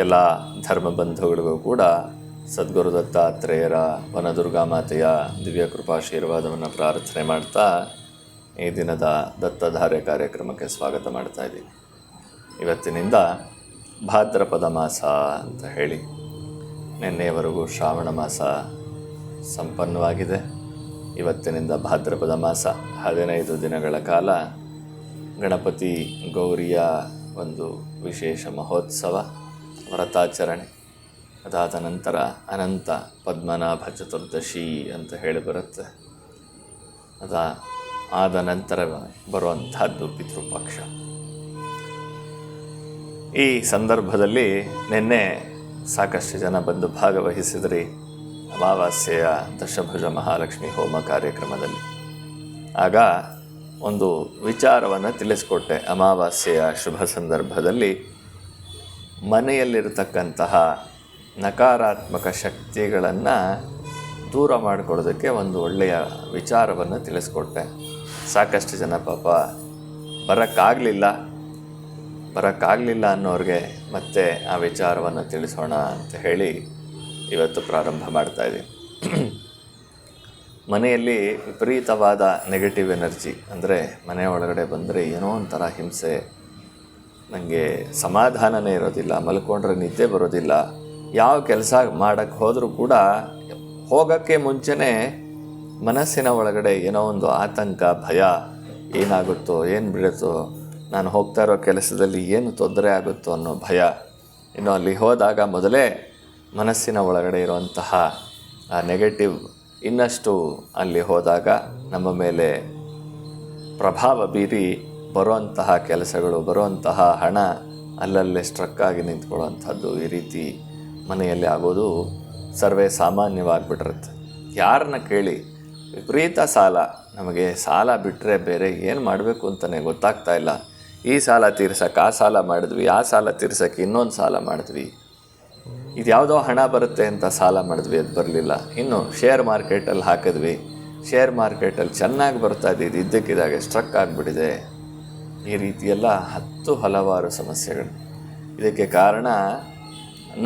ಎಲ್ಲ ಧರ್ಮ ಬಂಧುಗಳಿಗೂ ಕೂಡ ಸದ್ಗುರು ದತ್ತಾತ್ರೇಯರ ವನದುರ್ಗಾ ಮಾತೆಯ ದಿವ್ಯ ಕೃಪಾಶೀರ್ವಾದವನ್ನು ಪ್ರಾರ್ಥನೆ ಮಾಡ್ತಾ ಈ ದಿನದ ದತ್ತಧಾರೆ ಕಾರ್ಯಕ್ರಮಕ್ಕೆ ಸ್ವಾಗತ ಮಾಡ್ತಾ ಇದ್ದೀನಿ. ಇವತ್ತಿನಿಂದ ಭಾದ್ರಪದ ಮಾಸ ಅಂತ ಹೇಳಿ ನಿನ್ನೆಯವರೆಗೂ ಶ್ರಾವಣ ಮಾಸ ಸಂಪನ್ನವಾಗಿದೆ. ಇವತ್ತಿನಿಂದ ಭಾದ್ರಪದ ಮಾಸ ಹದಿನೈದು ದಿನಗಳ ಕಾಲ ಗಣಪತಿ ಗೌರಿಯ ಒಂದು ವಿಶೇಷ ಮಹೋತ್ಸವ. ವ್ರತಾಚರಣೆ ಅದಾದ ನಂತರ ಅನಂತ ಪದ್ಮನಾಭ ಚತುರ್ದಶಿ ಅಂತ ಹೇಳಿ ಬರುತ್ತೆ. ಅದ ಆದ ನಂತರ ಬರುವಂಥದ್ದು ಪಿತೃಪಕ್ಷ ಈ ಸಂದರ್ಭದಲ್ಲಿ ನಿನ್ನೆ ಸಾಕಷ್ಟು ಜನ ಬಂದು ಭಾಗವಹಿಸಿದ್ರಿ ಅಮಾವಾಸ್ಯೆಯ ದಶಭುಜ ಮಹಾಲಕ್ಷ್ಮಿ ಹೋಮ ಕಾರ್ಯಕ್ರಮದಲ್ಲಿ. ಆಗ ಒಂದು ವಿಚಾರವನ್ನು ತಿಳಿಸ್ಕೊಟ್ಟೆ ಅಮಾವಾಸ್ಯೆಯ ಶುಭ ಸಂದರ್ಭದಲ್ಲಿ ಮನೆಯಲ್ಲಿರತಕ್ಕಂತಹ ನಕಾರಾತ್ಮಕ ಶಕ್ತಿಗಳನ್ನು ದೂರ ಮಾಡಿಕೊಡೋದಕ್ಕೆ ಒಂದು ಒಳ್ಳೆಯ ವಿಚಾರವನ್ನು ತಿಳಿಸ್ಕೊಟ್ಟೆ. ಸಾಕಷ್ಟು ಜನ ಪಾಪ ಬರೋಕ್ಕಾಗಲಿಲ್ಲ. ಬರೋಕ್ಕಾಗಲಿಲ್ಲ ಅನ್ನೋರಿಗೆ ಮತ್ತೆ ಆ ವಿಚಾರವನ್ನು ತಿಳಿಸೋಣ ಅಂತ ಹೇಳಿ ಇವತ್ತು ಪ್ರಾರಂಭ ಮಾಡ್ತಾ ಇದ್ದೀನಿ. ಮನೆಯಲ್ಲಿ ವಿಪರೀತವಾದ ನೆಗೆಟಿವ್ ಎನರ್ಜಿ ಅಂದರೆ ಮನೆ ಒಳಗಡೆ ಬಂದರೆ ಏನೋ ಒಂಥರ ಹಿಂಸೆ ನನಗೆ ಸಮಾಧಾನನೇ ಇರೋದಿಲ್ಲ, ಮಲ್ಕೊಂಡ್ರೆ ನಿದ್ದೆ ಬರೋದಿಲ್ಲ. ಯಾವ ಕೆಲಸ ಮಾಡೋಕ್ಕೆ ಹೋದರೂ ಕೂಡ ಹೋಗೋಕ್ಕೆ ಮುಂಚೆನೇ ಮನಸ್ಸಿನ ಒಳಗಡೆ ಏನೋ ಒಂದು ಆತಂಕ, ಭಯ ಏನಾಗುತ್ತೋ, ಏನು ಬಿಡುತ್ತೋ, ನಾನು ಹೋಗ್ತಾ ಇರೋ ಕೆಲಸದಲ್ಲಿ ಏನು ತೊಂದರೆ ಆಗುತ್ತೋ ಅನ್ನೋ ಭಯ ಇನ್ನು ಅಲ್ಲಿ ಹೋದಾಗ ಮೊದಲೇ ಮನಸ್ಸಿನ ಒಳಗಡೆ ಇರುವಂತಹ ಆ ನೆಗೆಟಿವ್ ಇನ್ನಷ್ಟು ಅಲ್ಲಿ ಹೋದಾಗ ನಮ್ಮ ಮೇಲೆ ಪ್ರಭಾವ ಬೀರಿ ಬರುವಂತಹ ಕೆಲಸಗಳು, ಬರುವಂತಹ ಹಣ ಅಲ್ಲಲ್ಲೇ ಸ್ಟ್ರಕ್ ಆಗಿ ನಿಂತ್ಕೊಳ್ಳುವಂಥದ್ದು ಈ ರೀತಿ ಮನೆಯಲ್ಲಿ ಆಗೋದು ಸರ್ವೇ ಸಾಮಾನ್ಯವಾಗಿಬಿಟ್ಟಿರುತ್ತೆ. ಯಾರನ್ನ ಕೇಳಿ, ವಿಪರೀತ ಸಾಲ, ನಮಗೆ ಸಾಲ ಬಿಟ್ಟರೆ ಬೇರೆ ಏನು ಮಾಡಬೇಕು ಅಂತಲೇ ಗೊತ್ತಾಗ್ತಾ ಇಲ್ಲ. ಈ ಸಾಲ ತೀರ್ಸಕ್ಕೆ ಆ ಸಾಲ ಮಾಡಿದ್ವಿ, ಆ ಸಾಲ ತೀರ್ಸಕ್ಕೆ ಇನ್ನೊಂದು ಸಾಲ ಮಾಡಿದ್ವಿ. ಇದು ಯಾವುದೋ ಹಣ ಬರುತ್ತೆ ಅಂತ ಸಾಲ ಮಾಡಿದ್ವಿ, ಅದು ಬರಲಿಲ್ಲ. ಇನ್ನು ಶೇರ್ ಮಾರ್ಕೆಟಲ್ಲಿ ಹಾಕಿದ್ವಿ. ಶೇರ್ ಮಾರ್ಕೆಟಲ್ಲಿ ಚೆನ್ನಾಗಿ ಬರ್ತಾ ಇದ್ದಿದ್ದು ಇದ್ದಕ್ಕಿದ್ದಾಗೆ ಸ್ಟ್ರಕ್ ಆಗಿಬಿಟ್ಟಿದೆ. ಈ ರೀತಿಯೆಲ್ಲ ಹತ್ತು ಹಲವಾರು ಸಮಸ್ಯೆಗಳು. ಇದಕ್ಕೆ ಕಾರಣ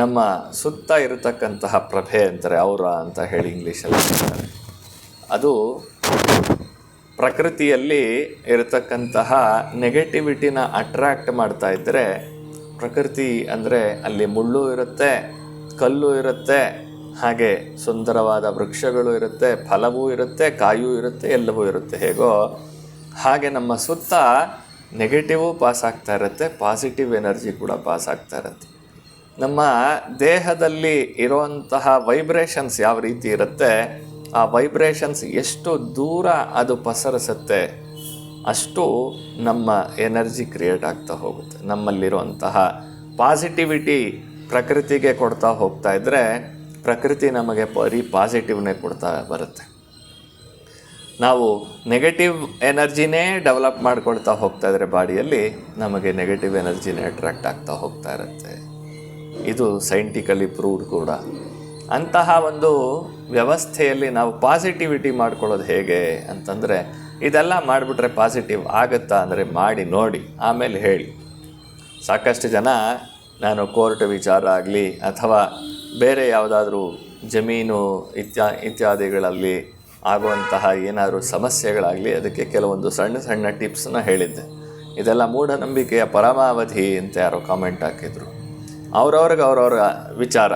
ನಮ್ಮ ಸುತ್ತ ಇರತಕ್ಕಂತಹ ಪ್ರಭೆ ಅಂತಾರೆ, ಅವರ ಅಂತ ಹೇಳಿ ಇಂಗ್ಲೀಷಲ್ಲಿ ಹೇಳ್ತಾರೆ. ಅದು ಪ್ರಕೃತಿಯಲ್ಲಿ ಇರತಕ್ಕಂತಹ ನೆಗೆಟಿವಿಟಿನ ಅಟ್ರ್ಯಾಕ್ಟ್ ಮಾಡ್ತಾ ಇದ್ದರೆ, ಪ್ರಕೃತಿ ಅಂದರೆ ಅಲ್ಲಿ ಮುಳ್ಳು ಇರುತ್ತೆ, ಕಲ್ಲು ಇರುತ್ತೆ, ಹಾಗೆ ಸುಂದರವಾದ ವೃಕ್ಷಗಳು ಇರುತ್ತೆ, ಫಲವೂ ಇರುತ್ತೆ, ಕಾಯೂ ಇರುತ್ತೆ, ಎಲ್ಲವೂ ಇರುತ್ತೆ. ಹೇಗೋ ಹಾಗೆ ನಮ್ಮ ಸುತ್ತ ನೆಗೆಟಿವು ಪಾಸ್ ಆಗ್ತಾ ಇರುತ್ತೆ, ಪಾಸಿಟಿವ್ ಎನರ್ಜಿ ಕೂಡ ಪಾಸ್ ಆಗ್ತಾ ಇರುತ್ತೆ. ನಮ್ಮ ದೇಹದಲ್ಲಿ ಇರುವಂತಹ ವೈಬ್ರೇಷನ್ಸ್ ಯಾವ ರೀತಿ ಇರುತ್ತೆ, ಆ ವೈಬ್ರೇಷನ್ಸ್ ಎಷ್ಟು ದೂರ ಅದು ಪಸರಿಸುತ್ತೆ, ಅಷ್ಟು ನಮ್ಮ ಎನರ್ಜಿ ಕ್ರಿಯೇಟ್ ಆಗ್ತಾ ಹೋಗುತ್ತೆ. ನಮ್ಮಲ್ಲಿರುವಂತಹ ಪಾಸಿಟಿವಿಟಿ ಪ್ರಕೃತಿಗೆ ಕೊಡ್ತಾ ಹೋಗ್ತಾ ಇದ್ದರೆ ಪ್ರಕೃತಿ ನಮಗೆ ಬರೀ ಪಾಸಿಟಿವ್ನೇ ಕೊಡ್ತಾ ಬರುತ್ತೆ. ನಾವು ನೆಗೆಟಿವ್ ಎನರ್ಜಿನೇ ಡೆವಲಪ್ ಮಾಡ್ಕೊಳ್ತಾ ಹೋಗ್ತಾ ಇದ್ರೆ ಬಾಡಿಯಲ್ಲಿ ನಮಗೆ ನೆಗೆಟಿವ್ ಎನರ್ಜಿನೇ ಅಟ್ರಾಕ್ಟ್ ಆಗ್ತಾ ಹೋಗ್ತಾ ಇರುತ್ತೆ. ಇದು ಸೈಂಟಿಕಲಿ ಪ್ರೂವ್ಡ್ ಕೂಡ. ಅಂತಹ ಒಂದು ವ್ಯವಸ್ಥೆಯಲ್ಲಿ ನಾವು ಪಾಸಿಟಿವಿಟಿ ಮಾಡ್ಕೊಳ್ಳೋದು ಹೇಗೆ ಅಂತಂದರೆ, ಇದೆಲ್ಲ ಮಾಡಿಬಿಟ್ರೆ ಪಾಸಿಟಿವ್ ಆಗುತ್ತಾ ಅಂದರೆ ಮಾಡಿ ನೋಡಿ, ಆಮೇಲೆ ಹೇಳಿ. ಸಾಕಷ್ಟು ಜನ ನಾನು ಕೋರ್ಟ್ ವಿಚಾರ ಆಗಲಿ ಅಥವಾ ಬೇರೆ ಯಾವುದಾದ್ರೂ ಜಮೀನು ಇತ್ಯಾ, ಇತ್ಯಾದಿಗಳಲ್ಲಿ ಆಗುವಂತಹ ಏನಾದರೂ ಸಮಸ್ಯೆಗಳಾಗಲಿ ಅದಕ್ಕೆ ಕೆಲವೊಂದು ಸಣ್ಣ ಸಣ್ಣ ಟಿಪ್ಸನ್ನ ಹೇಳಿದ್ದೆ. ಇದೆಲ್ಲ ಮೂಢನಂಬಿಕೆಯ ಪರಮಾವಧಿ ಅಂತ ಯಾರೋ ಕಾಮೆಂಟ್ ಹಾಕಿದ್ರು. ಅವ್ರವ್ರಿಗೆ ಅವ್ರವ್ರ ವಿಚಾರ.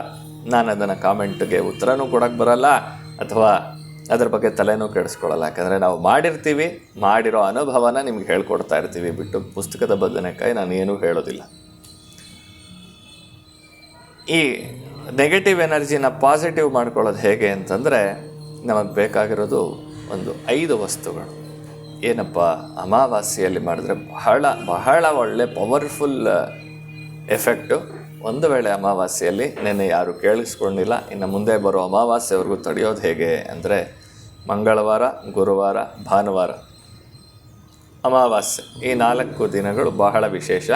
ನಾನು ಅದನ್ನು ಕಾಮೆಂಟ್ಗೆ ಉತ್ತರನೂ ಕೊಡೋಕ್ಕೆ ಬರಲ್ಲ, ಅಥವಾ ಅದ್ರ ಬಗ್ಗೆ ತಲೆನೂ ಕೆಡಿಸ್ಕೊಳ್ಳಲ್ಲ. ಯಾಕಂದರೆ ನಾವು ಮಾಡಿರ್ತೀವಿ, ಮಾಡಿರೋ ಅನುಭವನ ನಿಮ್ಗೆ ಹೇಳ್ಕೊಡ್ತಾ ಇರ್ತೀವಿ ಬಿಟ್ಟು ಪುಸ್ತಕದ ಬದನೆಕಾಯಿ ನಾನು ಏನೂ ಹೇಳೋದಿಲ್ಲ. ಈ ನೆಗೆಟಿವ್ ಎನರ್ಜಿನ ಪಾಸಿಟಿವ್ ಮಾಡ್ಕೊಳ್ಳೋದು ಹೇಗೆ ಅಂತಂದರೆ ನಮಗೆ ಬೇಕಾಗಿರೋದು ಒಂದು ಐದು ವಸ್ತುಗಳು. ಏನಪ್ಪ, ಅಮಾವಾಸ್ಯೆಯಲ್ಲಿ ಮಾಡಿದ್ರೆ ಬಹಳ ಬಹಳ ಒಳ್ಳೆ ಪವರ್ಫುಲ್ ಎಫೆಕ್ಟು ಒಂದು ವೇಳೆ ಅಮಾವಾಸ್ಯೆಯಲ್ಲಿ ನೆನ್ನೆ ಯಾರು ಕೇಳಿಸ್ಕೊಂಡಿಲ್ಲ, ಇನ್ನು ಮುಂದೆ ಬರೋ ಅಮಾವಾಸ್ಯೆವರೆಗೂ ತಡೆಯೋದು ಹೇಗೆ ಅಂದರೆ, ಮಂಗಳವಾರ, ಗುರುವಾರ, ಭಾನುವಾರ. ಅಮಾವಾಸ್ಯೆ. ಈ ನಾಲ್ಕು ದಿನಗಳು ಬಹಳ ವಿಶೇಷ.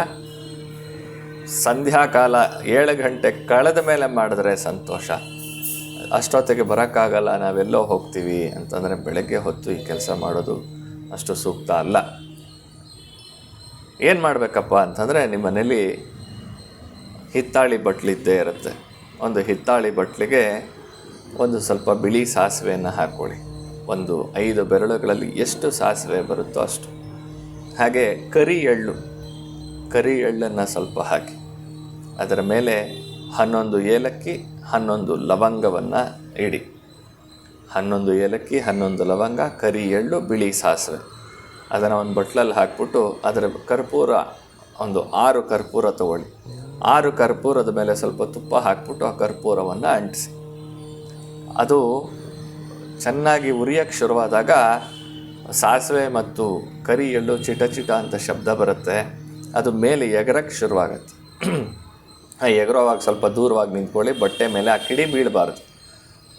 ಸಂಧ್ಯಾಕಾಲ ಏಳು ಗಂಟೆ ಕಳೆದ ಮೇಲೆ ಮಾಡಿದ್ರೆ ಸಂತೋಷ. ಅಷ್ಟೊತ್ತಿಗೆ ಬರೋಕ್ಕಾಗಲ್ಲ, ನಾವೆಲ್ಲೋ ಹೋಗ್ತೀವಿ ಅಂತಂದರೆ ಬೆಳಗ್ಗೆ ಹೊತ್ತು ಈ ಕೆಲಸ ಮಾಡೋದು ಅಷ್ಟು ಸೂಕ್ತ ಅಲ್ಲ. ಏನು ಮಾಡಬೇಕಪ್ಪ ಅಂತಂದರೆ ನಿಮ್ಮ ಮನೇಲಿ ಹಿತ್ತಾಳಿ ಬಟ್ಲಿದ್ದೇ ಇರುತ್ತೆ. ಒಂದು ಹಿತ್ತಾಳಿ ಬಟ್ಲಿಗೆ ಒಂದು ಸ್ವಲ್ಪ ಬಿಳಿ ಸಾಸಿವೆಯನ್ನು ಹಾಕ್ಕೊಳ್ಳಿ. ಒಂದು ಐದು ಬೆರಳುಗಳಲ್ಲಿ ಎಷ್ಟು ಸಾಸಿವೆ ಬರುತ್ತೋ ಅಷ್ಟು. ಹಾಗೆ ಕರಿ ಎಳ್ಳು, ಕರಿ ಎಳ್ಳನ್ನು ಸ್ವಲ್ಪ ಹಾಕಿ. ಅದರ ಮೇಲೆ ಹನ್ನೊಂದು ಏಲಕ್ಕಿ ಹನ್ನೊಂದು ಲವಂಗವನ್ನು ಇಡಿ. ಹನ್ನೊಂದು ಏಲಕ್ಕಿ, ಹನ್ನೊಂದು ಲವಂಗ, ಕರಿ ಎಳ್ಳು, ಬಿಳಿ ಸಾಸಿವೆ. ಅದನ್ನು ಒಂದು ಬಟ್ಲಲ್ಲಿ ಹಾಕ್ಬಿಟ್ಟು ಅದರ ಕರ್ಪೂರ, ಒಂದು ಆರು ಕರ್ಪೂರ ತಗೊಳ್ಳಿ. ಆರು ಕರ್ಪೂರದ ಮೇಲೆ ಸ್ವಲ್ಪ ತುಪ್ಪ ಹಾಕ್ಬಿಟ್ಟು ಆ ಕರ್ಪೂರವನ್ನು ಅಂಟಿಸಿ. ಅದು ಚೆನ್ನಾಗಿ ಉರಿಯೋಕ್ಕೆ ಶುರುವಾದಾಗ ಸಾಸಿವೆ ಮತ್ತು ಕರಿ ಎಳ್ಳು ಚಿಟ ಚಿಟ ಅಂತ ಶಬ್ದ ಬರುತ್ತೆ. ಅದು ಮೇಲೆ ಎಗರಕ್ಕೆ ಶುರುವಾಗತ್ತೆ. ಎಗರೋವಾಗ ಸ್ವಲ್ಪ ದೂರವಾಗಿ ನಿಂತ್ಕೊಳ್ಳಿ, ಬಟ್ಟೆ ಮೇಲೆ ಆ ಕಿಡಿ ಬೀಳಬಾರ್ದು.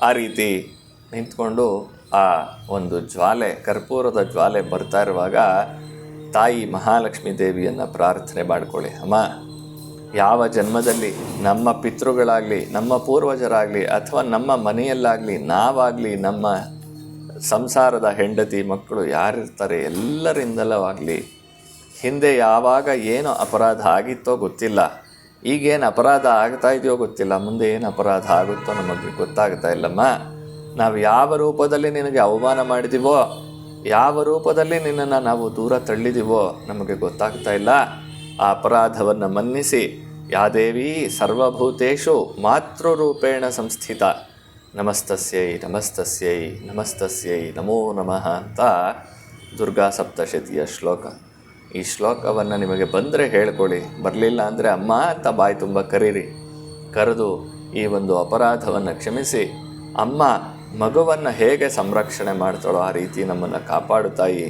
ಆ ರೀತಿ ನಿಂತ್ಕೊಂಡು ಆ ಒಂದು ಜ್ವಾಲೆ, ಕರ್ಪೂರದ ಜ್ವಾಲೆ ಬರ್ತಾ ಇರುವಾಗ ತಾಯಿ ಮಹಾಲಕ್ಷ್ಮೀ ದೇವಿಯನ್ನು ಪ್ರಾರ್ಥನೆ ಮಾಡಿಕೊಳ್ಳಿ. ಅಮ್ಮ, ಯಾವ ಜನ್ಮದಲ್ಲಿ ನಮ್ಮ ಪಿತೃಗಳಾಗಲಿ, ನಮ್ಮ ಪೂರ್ವಜರಾಗಲಿ ಅಥವಾ ನಮ್ಮ ಮನೆಯಲ್ಲಾಗಲಿ, ನಾವಾಗಲಿ, ನಮ್ಮ ಸಂಸಾರದ ಹೆಂಡತಿ ಮಕ್ಕಳು ಯಾರಿರ್ತಾರೆ, ಎಲ್ಲರಿಂದಲೂ ಆಗಲಿ, ಹಿಂದೆ ಯಾವಾಗ ಏನು ಅಪರಾಧ ಆಗಿತ್ತೋ ಗೊತ್ತಿಲ್ಲ. ಈಗೇನು ಅಪರಾಧ ಆಗ್ತಾ ಇದೆಯೋ ಗೊತ್ತಿಲ್ಲ. ಮುಂದೆ ಏನು ಅಪರಾಧ ಆಗುತ್ತೋ ನಮಗೆ ಗೊತ್ತಾಗ್ತಾ ಇಲ್ಲಮ್ಮ. ನಾವು ಯಾವ ರೂಪದಲ್ಲಿ ನಿನಗೆ ಅವಮಾನ ಮಾಡಿದೀವೋ, ಯಾವ ರೂಪದಲ್ಲಿ ನಿನ್ನನ್ನು ನಾವು ದೂರ ತಳ್ಳಿದೀವೋ ನಮಗೆ ಗೊತ್ತಾಗ್ತಾ ಇಲ್ಲ. ಆ ಅಪರಾಧವನ್ನು ಮನ್ನಿಸಿ ಯಾದೇವಿ ಸರ್ವಭೂತೇಶು ಮಾತೃರೂಪೇಣ ಸಂಸ್ಥಿತ. ನಮಸ್ತಸ್ಯೈ ನಮಸ್ತಸ್ಯೈ ನಮಸ್ತಸ್ಯೈ, ನಮೋ ನಮಃ ಅಂತ ದುರ್ಗಾ ಸಪ್ತಶತಿಯ ಶ್ಲೋಕ. ಈ ಶ್ಲೋಕವನ್ನು ನಿಮಗೆ ಬಂದರೆ ಹೇಳ್ಕೊಳ್ಳಿ ಬರಲಿಲ್ಲ ಅಂದರೆ ಅಮ್ಮ ಅಂತ ಬಾಯಿ ತುಂಬ ಕರೀರಿ. ಕರೆದು ಈ ಒಂದು ಅಪರಾಧವನ್ನು ಕ್ಷಮಿಸಿ. ಅಮ್ಮ, ಮಗುವನ್ನು ಹೇಗೆ ಸಂರಕ್ಷಣೆ ಮಾಡ್ತಾಳೋ ಆ ರೀತಿ ನಮ್ಮನ್ನು ಕಾಪಾಡುತ್ತಾಯಿ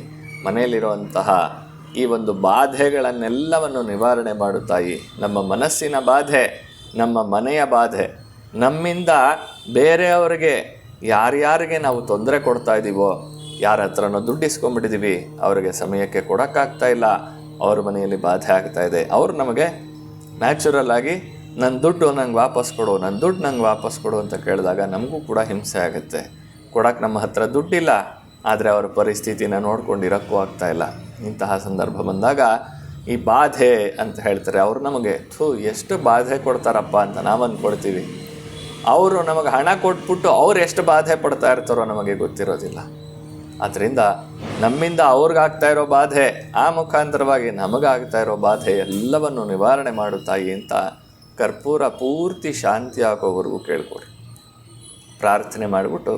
ಮನೆಯಲ್ಲಿರುವಂತಹ ಈ ಒಂದು ಬಾಧೆಗಳನ್ನೆಲ್ಲವನ್ನು ನಿವಾರಣೆ ಮಾಡುತ್ತಾಯಿ ತಾಯಿ ನಮ್ಮ ಮನಸ್ಸಿನ ಬಾಧೆ, ನಮ್ಮ ಮನೆಯ ಬಾಧೆ. ನಮ್ಮಿಂದ ಬೇರೆಯವರಿಗೆ ಯಾರ್ಯಾರಿಗೆ ನಾವು ತೊಂದರೆ ಕೊಡ್ತಾ ಇದ್ದೀವೋ ಯಾರ ಹತ್ರನೋ ದುಡ್ಡು ಇಸ್ಕೊಂಡ್ಬಿಟ್ಟಿದ್ದೀವಿ ಅವರಿಗೆ ಸಮಯಕ್ಕೆ ಕೊಡೋಕ್ಕಾಗ್ತಾ ಇಲ್ಲ, ಅವ್ರ ಮನೆಯಲ್ಲಿ ಬಾಧೆ ಆಗ್ತಾ ಇದೆ. ಅವರು ನಮಗೆ ನ್ಯಾಚುರಲ್ ಆಗಿ ನನ್ನ ದುಡ್ಡು ನಂಗೆ ವಾಪಸ್ ಕೊಡು ನನ್ನ ದುಡ್ಡು ನಂಗೆ ವಾಪಸ್ ಕೊಡು ಅಂತ ಕೇಳಿದಾಗ ನಮಗೂ ಕೂಡ ಹಿಂಸೆ ಆಗುತ್ತೆ. ಕೊಡೋಕೆ ನಮ್ಮ ಹತ್ರ ದುಡ್ಡಿಲ್ಲ, ಆದರೆ ಅವರ ಪರಿಸ್ಥಿತಿನ ನೋಡ್ಕೊಂಡಿರೋಕ್ಕೂ ಆಗ್ತಾ ಇಲ್ಲ. ಇಂತಹ ಸಂದರ್ಭ ಬಂದಾಗ ಈ ಬಾಧೆ ಅಂತ ಹೇಳ್ತಾರೆ, ಅವರು ನಮಗೆ, ಥೂ, ಎಷ್ಟು ಬಾಧೆ ಕೊಡ್ತಾರಪ್ಪ ಅಂತ ನಾವು ಅಂದ್ಕೊಳ್ತೀವಿ ಅವರು ನಮಗೆ ಹಣ ಕೊಟ್ಬಿಟ್ಟು ಅವ್ರು ಎಷ್ಟು ಬಾಧೆ ಪಡ್ತಾ ಇರ್ತಾರೋ ನಮಗೆ ಗೊತ್ತಿರೋದಿಲ್ಲ. ಆದ್ದರಿಂದ ನಮ್ಮಿಂದ ಅವ್ರಿಗಾಗ್ತಾ ಇರೋ ಬಾಧೆ ಆ ಮುಖಾಂತರವಾಗಿ ನಮಗಾಗ್ತಾ ಇರೋ ಬಾಧೆ ಎಲ್ಲವನ್ನು ನಿವಾರಣೆ ಮಾಡುತ್ತಾಯಿ ತಾಯಿ ಅಂತ ಕರ್ಪೂರ ಪೂರ್ತಿ ಶಾಂತಿ ಆಗೋವರೆಗೂ ಕೇಳ್ಕೊಡಿ. ಪ್ರಾರ್ಥನೆ ಮಾಡಿಬಿಟ್ಟು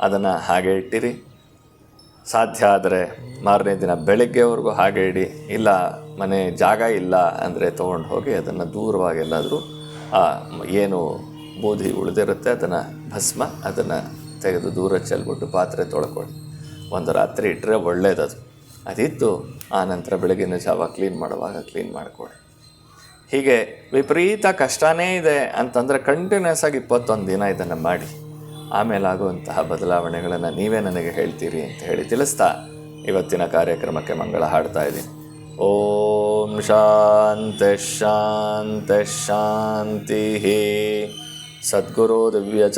ಅದನ್ನು ಹಾಗೆ ಇಟ್ಟಿರಿ. ಸಾಧ್ಯ ಆದರೆ ಮಾರನೇ ದಿನ ಬೆಳಗ್ಗೆವರೆಗೂ ಹಾಗೆ ಇಡಿ. ಇಲ್ಲ ಮನೆ ಜಾಗ ಇಲ್ಲ ಅಂದರೆ ತೊಗೊಂಡು ಹೋಗಿ ಅದನ್ನು ದೂರವಾಗಿ ಎಲ್ಲಾದರೂ ಆ ಏನು ಬೂದಿ ಉಳಿದಿರುತ್ತೆ ಅದನ್ನು ಭಸ್ಮ ಅದನ್ನು ತೆಗೆದು ದೂರ ಚೆಲ್ಬಿಟ್ಟು ಪಾತ್ರೆ ತೊಳ್ಕೊಳ್ಳಿ ಒಂದು ರಾತ್ರಿ ಇಟ್ಟರೆ ಒಳ್ಳೆಯದದು ಅದಿತ್ತು ಆ ನಂತರ ಬೆಳಗಿನ ಜಾವ ಕ್ಲೀನ್ ಮಾಡುವಾಗ ಕ್ಲೀನ್ ಮಾಡಿಕೊಡಿ. ಹೀಗೆ ವಿಪರೀತ ಕಷ್ಟನೇ ಇದೆ ಅಂತಂದರೆ ಕಂಟಿನ್ಯೂಸ್ ಆಗಿ ಇಪ್ಪತ್ತೊಂದು ದಿನ ಇದನ್ನು ಮಾಡಿ. ಆಮೇಲೆ ಆಗುವಂತಹ ಬದಲಾವಣೆಗಳನ್ನು ನೀವೇ ನನಗೆ ಹೇಳ್ತೀರಿ ಅಂತ ಹೇಳಿ ತಿಳಿಸ್ತಾ ಇವತ್ತಿನ ಕಾರ್ಯಕ್ರಮಕ್ಕೆ ಮಂಗಳ ಹಾಡ್ತಾ ಇದ್ದೀನಿ. ಓಂ ಶಾಂತಿ ಶಾಂತಿ ಶಾಂತಿ ಸದ್ಗುರು ದಿವ್ಯ